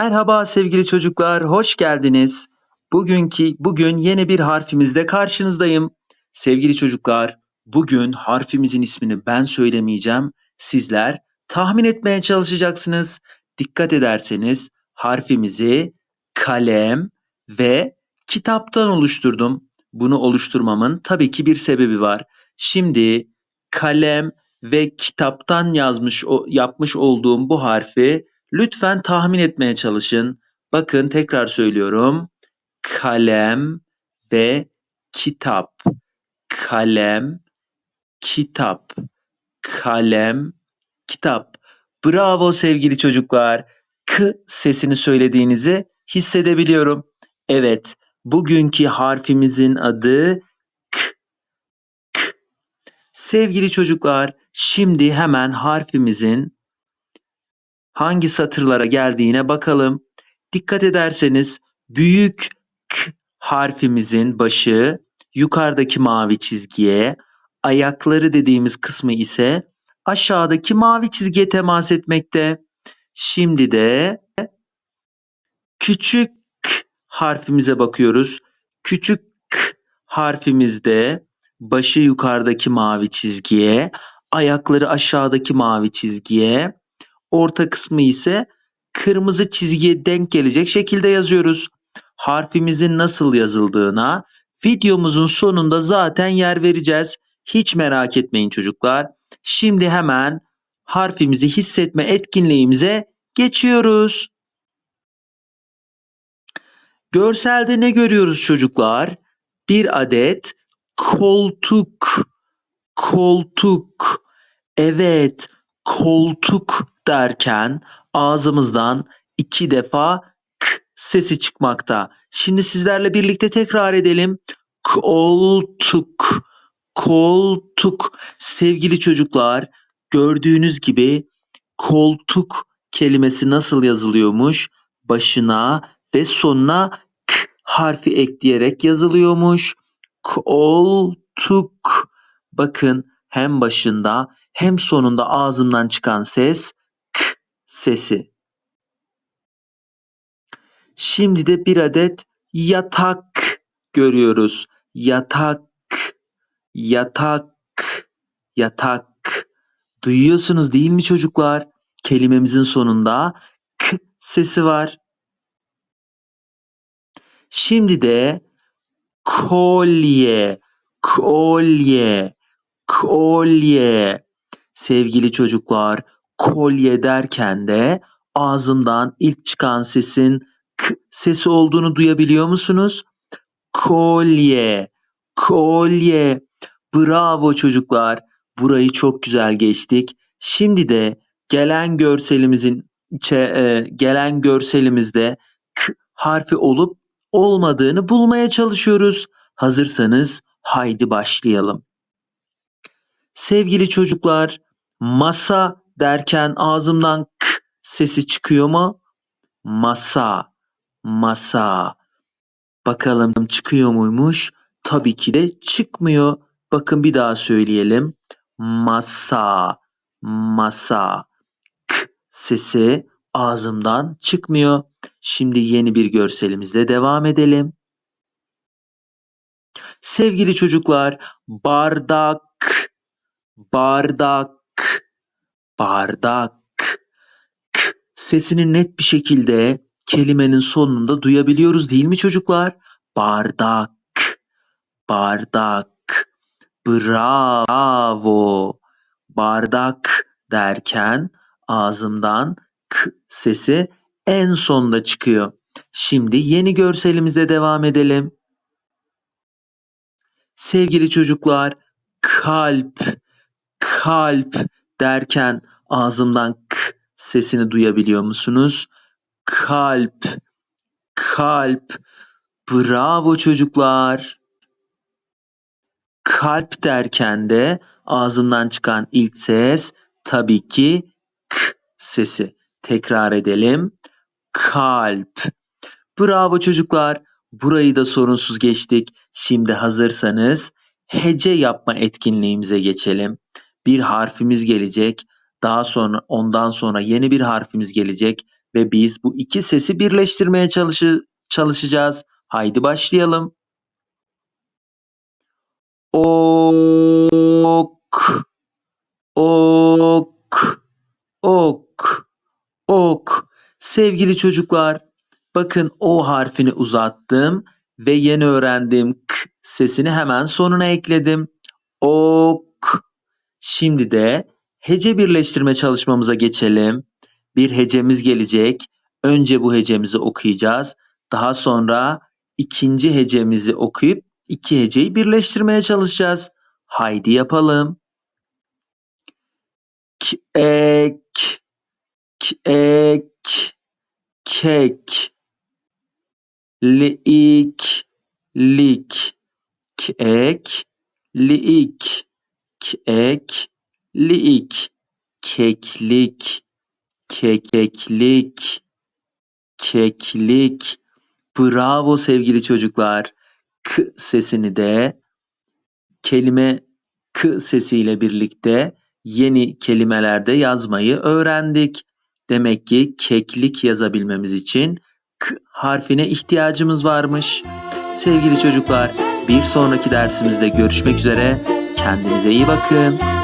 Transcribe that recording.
Merhaba sevgili çocuklar, hoş geldiniz. Bugünkü bugün yeni bir harfimizle karşınızdayım. Sevgili çocuklar, bugün harfimizin ismini ben söylemeyeceğim. Sizler tahmin etmeye çalışacaksınız. Dikkat ederseniz harfimizi kalem ve kitaptan oluşturdum. Bunu oluşturmamın tabii ki bir sebebi var. Şimdi kalem ve kitaptan yazmış yapmış olduğum bu harfi Lütfen tahmin etmeye çalışın. Bakın tekrar söylüyorum. Kalem ve kitap. Kalem, kitap. Kalem, kitap. Bravo sevgili çocuklar. K sesini söylediğinizi hissedebiliyorum. Evet, bugünkü harfimizin adı K. K. Sevgili çocuklar, şimdi hemen harfimizin hangi satırlara geldiğine bakalım. Dikkat ederseniz büyük K harfimizin başı yukarıdaki mavi çizgiye, ayakları dediğimiz kısmı ise aşağıdaki mavi çizgiye temas etmekte. Şimdi de küçük K harfimize bakıyoruz. Küçük K harfimizde başı yukarıdaki mavi çizgiye, ayakları aşağıdaki mavi çizgiye, orta kısmı ise kırmızı çizgiye denk gelecek şekilde yazıyoruz. Harfimizin nasıl yazıldığına videomuzun sonunda zaten yer vereceğiz. Hiç merak etmeyin çocuklar. Şimdi hemen harfimizi hissetme etkinliğimize geçiyoruz. Görselde ne görüyoruz çocuklar? Bir adet koltuk. Koltuk. Evet, koltuk derken ağzımızdan iki defa k sesi çıkmakta. Şimdi sizlerle birlikte tekrar edelim. Koltuk, koltuk. Sevgili çocuklar, gördüğünüz gibi koltuk kelimesi nasıl yazılıyormuş? Başına ve sonuna k harfi ekleyerek yazılıyormuş. Koltuk. Bakın hem başında hem sonunda ağzımdan çıkan ses sesi. Şimdi de bir adet yatak görüyoruz. Yatak, yatak, yatak. Duyuyorsunuz değil mi çocuklar? Kelimemizin sonunda k sesi var. Şimdi de kolye, kolye, kolye. Sevgili çocuklar, kolye derken de ağzımdan ilk çıkan sesin k sesi olduğunu duyabiliyor musunuz? Kolye, kolye. Bravo çocuklar. Burayı çok güzel geçtik. Şimdi de gelen görselimizin e, gelen görselimizde k harfi olup olmadığını bulmaya çalışıyoruz. Hazırsanız haydi başlayalım. Sevgili çocuklar, masa derken ağzımdan k sesi çıkıyor mu? Masa, masa. Bakalım çıkıyor muymuş? Tabii ki de çıkmıyor. Bakın bir daha söyleyelim. Masa, masa. K sesi ağzımdan çıkmıyor. Şimdi yeni bir görselimizle devam edelim. Sevgili çocuklar, bardak, bardak, bardak. K sesini net bir şekilde kelimenin sonunda duyabiliyoruz değil mi çocuklar? Bardak, bardak. Bravo. Bardak derken ağzımdan k sesi en sonda çıkıyor. Şimdi yeni görselimize devam edelim. Sevgili çocuklar, kalp, kalp derken ağzımdan k sesini duyabiliyor musunuz? Kalp, kalp. Bravo çocuklar. Kalp derken de ağzımdan çıkan ilk ses tabii ki k sesi. Tekrar edelim. Kalp. Bravo çocuklar. Burayı da sorunsuz geçtik. Şimdi hazırsanız hece yapma etkinliğimize geçelim. Bir harfimiz gelecek. Daha sonra ondan sonra yeni bir harfimiz gelecek. ve biz bu iki sesi birleştirmeye çalışı- çalışacağız. Haydi başlayalım. Ok, ok, ok, ok. Sevgili çocuklar, bakın O harfini uzattım ve yeni öğrendiğim K sesini hemen sonuna ekledim. Ok. Şimdi de hece birleştirme çalışmamıza geçelim. Bir hecemiz gelecek. Önce bu hecemizi okuyacağız. Daha sonra ikinci hecemizi okuyup iki heceyi birleştirmeye çalışacağız. Haydi yapalım. Ek, ek, kek, liik, lik, kek, liik, kek, liik, keklik, kekeklik, keklik. Bravo sevgili çocuklar. K sesini de kelime K sesiyle birlikte yeni kelimelerde yazmayı öğrendik. Demek ki keklik yazabilmemiz için K harfine ihtiyacımız varmış. Sevgili çocuklar, bir sonraki dersimizde görüşmek üzere. Kendinize iyi bakın.